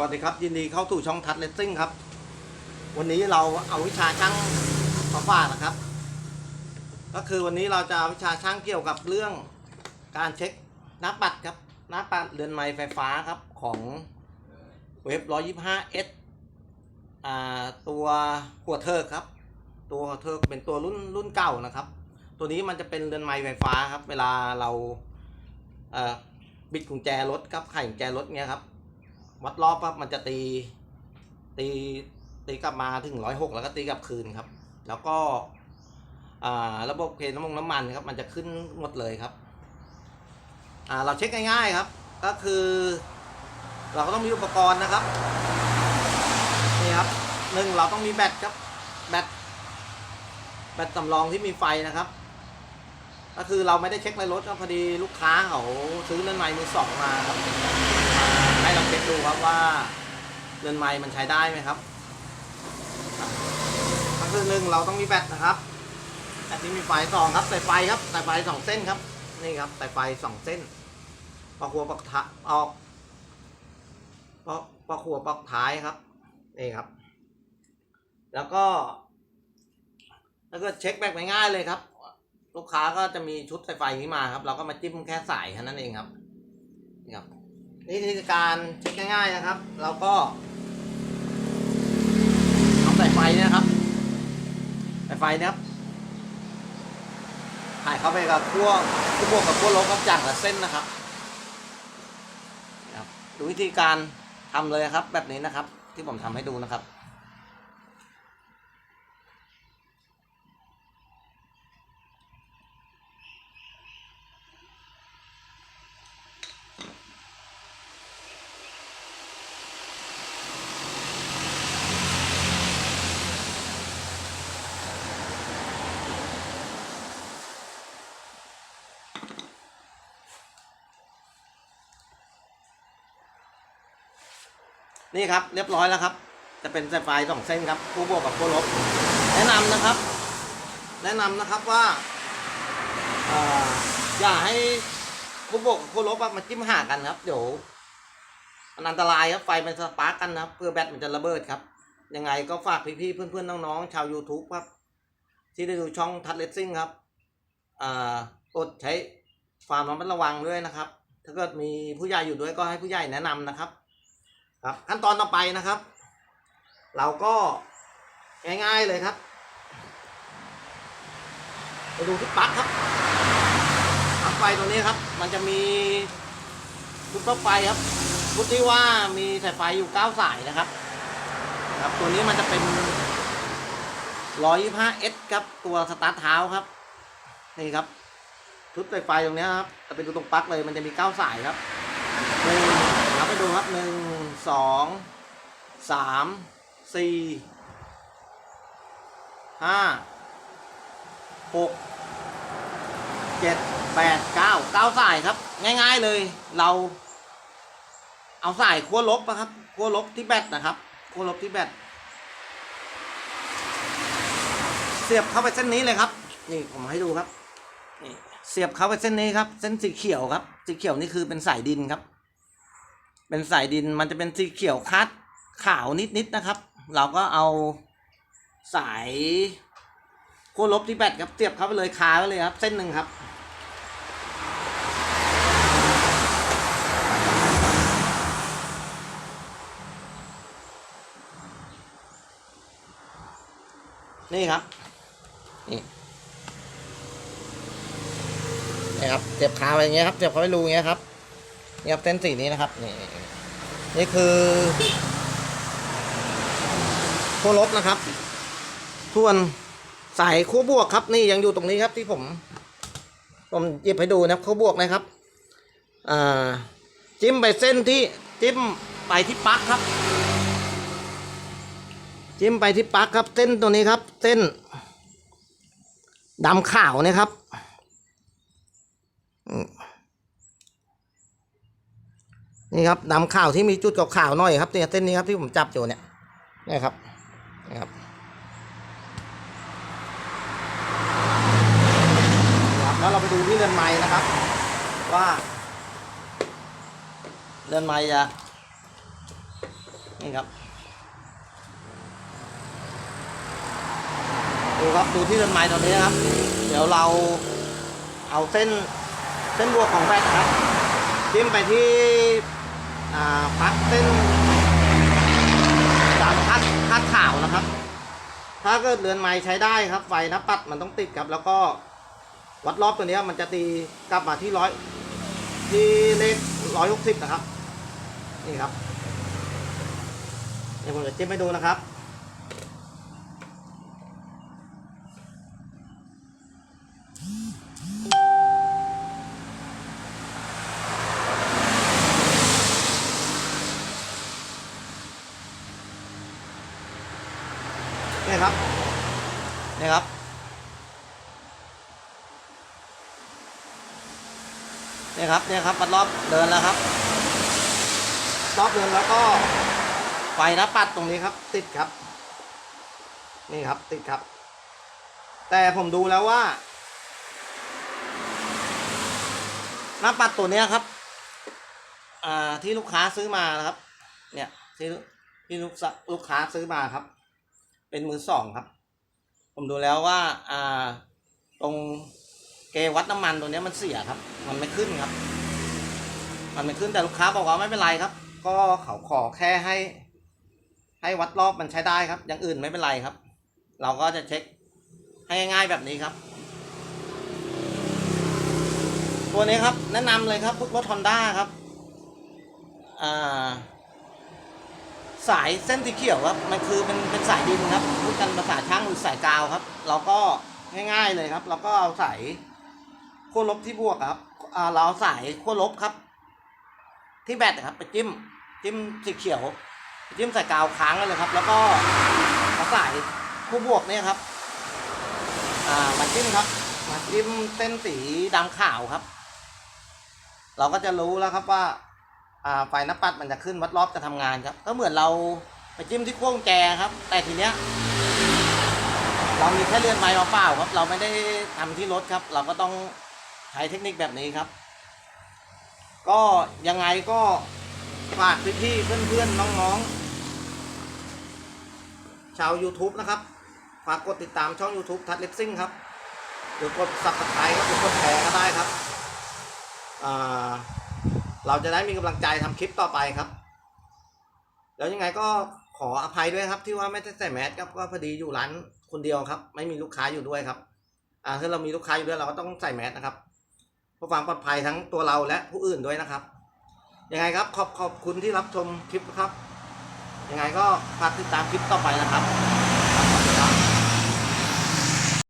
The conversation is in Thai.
วัสดีครับยินดีเข้าสู่ช่องทัดเลสซิ่งครับ วันนี้เราเอาวิชาช่างมาฝากนะครับ ก็คือวันนี้เราจะาวิชาช่างเกี่ยวกับเรื่องการเช็คน้าปัดครับน้าปัดเรือนไม้ไฟฟ้าครับของเว็บ 125S อ่าตัวหัวเทิร์ครับ ตัวเทิร์เป็นตัวรุ่นรุ่นเก่านะครับ ตัวนี้มันจะเป็นเรือนไม้ไฟฟ้าครับ เวลาเราเอ่อบิดกุญแจรถครับไขกุญแจรถเงี้ยครับ วัดรอบปั๊บมันจะตีตีตีกลับมาถึงร้อยหกแล้วก็ตีกลับคืนครับ แล้วก็ระบบเคน้ำมันน้ำมันครับ มันจะขึ้นหมดเลยครับเราเช็คง่ายๆครับ ก็คือ เราก็ต้องมีอุปกรณ์นะครับนี่ครับหนึ่งเราต้องมีแบตครับแบตแบตสำรองที่มีไฟนะครับ ก็คือเราไม่ได้เช็คในรถครับพอดีลูกค้าเขาซื้อเรือนไม้มือสองมาครับ ให้เราเช็คดูครับว่าเรือนไม้มันใช้ได้ไหมครับก็คือหนึ่งเราต้องมีแบตนะครับแบตที่มีไฟสองครับสายไฟครับสายไฟสองเส้นครับนี่ครับสายไฟสองเส้นปอกหัวปอกท้ายออกปอกปอกหัวปอกท้ายครับนี่ครับ แล้วก็ แล้วก็เช็คแบบง่ายๆเลยครับ ลูกค้าก็จะมีชุดสายไฟนี้มาครับ เราก็มาจิ้มแค่สายแค่นั้นเองครับนี่ครับ นี่คือการเช็คง่ายๆนะครับ เราก็เอาสายไฟเนี่ยนะครับสายไฟนะครับถ่ายเข้าไปกับขั้วขั้วบวกกับขั้วลบครับจากละเส้นนะครับดูวิธีการทำเลยครับ แบบนี้นะครับ ที่ผมทำให้ดูนะครับ นี่ครับเรียบร้อยแล้วครับ จะเป็นสายไฟสองเส้นครับคู่บวกกับคู่ลบ แนะนำนะครับ แนะนำนะครับว่าอย่าให้คู่บวกกับคู่ลบมาจิ้มหากันครับ เดี๋ยวมันอันตรายครับไฟมันสปาร์กกันนะครับเพื่อแบตมันจะระเบิดครับ ยังไงก็ฝากพี่ๆเพื่อนๆน้องๆชาว YouTube ครับ ที่ได้ดูช่องทัดเลสซิ่งครับอ่ากดใช้ความระมัดระวังด้วยนะครับ ถ้าเกิดมีผู้ใหญ่อยู่ด้วยก็ให้ผู้ใหญ่แนะนำนะครับ ครับขั้นตอนต่อไปนะครับ เราก็ง่ายๆเลยครับไปดูที่ปลั๊กครับปลั๊กไฟตัวนี้ครับ มันจะมีชุดปลั๊กไฟครับชุดที่ว่ามีสายไฟอยู่เก้าสายนะครับ ครับตัวนี้มันจะเป็น 125S ครับตัวสตาร์ทเท้าครับนี่ครับชุดสายไฟตรงนี้ครับจะเป็นตัวตรงปลั๊กเลยมันจะมีเก้าสายครับหนึ่งนับไปดูครับหนึ่ง สองสามสี่ห้าหกเจ็ดแปดเก้าเก้าสายครับ ง่าย ๆเลยเรา เอาสายขั้วลบนะครับขั้วลบที่แบตนะครับขั้วลบที่แบตเสียบเข้าไปเส้นนี้เลยครับ นี่ผมให้ดูครับนี่เสียบเข้าไปเส้นนี้ครับ เส้นสีเขียวครับ สีเขียวนี่คือเป็นสายดินครับ เป็นสายดินมันจะเป็นสีเขียวคัดขาวนิดๆนะครับ เราก็เอาสายขั้วลบที่แบตครับเสียบเข้าไปเลยคาไว้เลยครับ เส้นหนึ่งครับนี่ครับ นี่นี่ครับเสียบคาไปอย่างเงี้ยครับเสียบเข้าไปรูอย่างเงี้ยครับ นี่ครับเส้นสีนี้นะครับนี่นี่คือขั้วลบนะครับ ส่วนสายขั้วบวกครับ นี่ยังอยู่ตรงนี้ครับที่ผม ผมหยิบให้ดูนะครับขั้วบวกนะครับอ่าจิ้มไปเส้นที่จิ้มไปที่ปลั๊กครับ จิ้มไปที่ปลั๊กครับ เส้นตัวนี้ครับ เส้นดำขาวนะครับอืม นี่ครับดำขาวที่มีจุดขาวๆหน่อยครับเนี่ยเส้นนี้ครับที่ผมจับอยู่เนี่ยนี่ครับนี่ครับแล้วเราไปดูที่เรือนไม้นะครับ ว่าเรือนไม้จะนี่ครับดูครับดูที่ต้นไม้ตอนนี้นะครับ เดี๋ยวเราเอาเส้นเส้นบวกของแบตนะครับจิ้มไปที่ อ่าปลั๊กเส้นสามคัดคัดขาวนะครับ ถ้าเกิดเรือนไม้ใช้ได้ครับ ไฟนะปัดมันต้องติดครับ แล้วก็วัดรอบตัวนี้มันจะตีกลับมาที่ร้อยที่เลขร้อยหกสิบนะครับ นี่ครับเดี๋ยวผมจะจิ้มให้ดูนะครับ นี่ครับ นี่ครับนี่ครับปัดรอบเดินแล้วครับ รอบเดินแล้วก็ไฟน้าปัดตรงนี้ครับ ติดครับ นี่ครับติดครับ แต่ผมดูแล้วว่าหน้าปัดตัวเนี้ยครับ อ่าที่ลูกค้าซื้อมานะครับ เนี่ยที่ที่ลูกลูกค้าซื้อมาครับ เป็นมือสองครับ ผมดูแล้วว่าอ่าตรงเกวัดน้ำมันตัวนี้มันเสียครับ มันไม่ขึ้นครับ มันไม่ขึ้นแต่ลูกค้าบอกว่าไม่เป็นไรครับ ก็เขาขอแค่ให้ ให้วัดรอบมันใช้ได้ครับ อย่างอื่นไม่เป็นไรครับ เราก็จะเช็คให้ง่ายๆแบบนี้ครับ ตัวนี้ครับ แนะนำเลยครับพวกรถฮอนด้าครับ อ่า สายเส้นสีเขียวครับ มันคือเป็นเป็นสายดินครับพูดกันภาษาช่างหรือสายกาวครับ เราก็ง่ายๆเลยครับ เราก็เอาสายขั้วลบที่บวกครับอ่าเราเอาสายขั้วลบครับ ที่แบตนะครับ ไปจิ้มจิ้มสีเขียวไปจิ้มสายกาวค้างเลยครับ แล้วก็เอาสายขั้วบวกเนี่ยครับ อ่ามาจิ้มครับ มาจิ้มเส้นสีดำขาวครับ เราก็จะรู้แล้วครับว่า ไฟน้าปัดมันจะขึ้นวัดรอบจะทำงานครับ ก็เหมือนเราไปจิ้มที่ขั้วกุญแจครับ แต่ทีเนี้ยเรามีแค่เลื่อนไม้เปล่าครับ เราไม่ได้ทำที่รถครับ เราก็ต้องใช้เทคนิคแบบนี้ครับ ก็ยังไงก็ฝากพี่ๆเพื่อนๆน้องๆ ชาว YouTube นะครับ ฝากกดติดตามช่อง YouTube ทัดเลสซิ่งครับหรือกด subscribe ครับหรือกดแชร์ก็ได้ครับอ่า เราจะได้มีกำลังใจทำคลิปต่อไปครับ แล้วยังไงก็ขออภัยด้วยครับ ที่ว่าไม่ได้ใส่แมสครับก็พอดีอยู่ร้านคนเดียวครับ ไม่มีลูกค้าอยู่ด้วยครับ อ่าถ้าเรามีลูกค้าอยู่ด้วยเราก็ต้องใส่แมสนะครับเพื่อความปลอดภัยทั้งตัวเราและผู้อื่นด้วยนะครับยังไงครับขอบขอบคุณที่รับชมคลิปครับยังไงก็ฝากติดตามคลิปต่อไปนะครับ